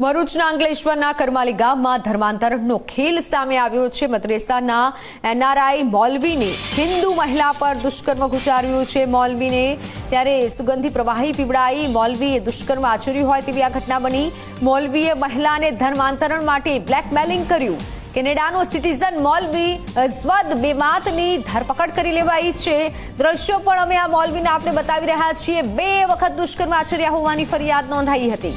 ભરૂચના અંકલેશ્વરના કરમાલી ગામમાં ધર્માંતરણનો ખેલ સામે આવ્યો છે. મદ્રેસાના એનઆરઆઈ મોલવીને હિન્દુ મહિલા પર દુષ્કર્મ ગુજાર્યું છે. મોલવીને ત્યારે સુગંધી પ્રવાહી પીવડાઈ મોલવીએ દુષ્કર્મ આચર્યું હોય તેવી આ ઘટના બની. મોલવીએ મહિલાને ધર્માંતરણ માટે બ્લેકમેલિંગ કર્યું. કેનેડાનો સિટીઝન મોલવી અઝવદ બેમાતની ધરપકડ કરી લેવાઈ છે. દ્રશ્યો પણ અમે આ મોલવીને આપને બતાવી રહ્યા છીએ. બે વખત દુષ્કર્મ આચર્યા હોવાની ફરિયાદ નોંધાઈ હતી.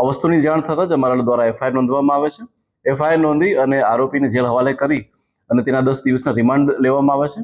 આ વસ્તુની જાણ થતાં જ અમારા દ્વારા એફઆઈઆર નોંધવામાં આવે છે. એફઆઈઆર નોંધી અને આરોપીને જેલ હવાલે કરી અને તેના દસ દિવસના રિમાન્ડ લેવામાં આવે છે.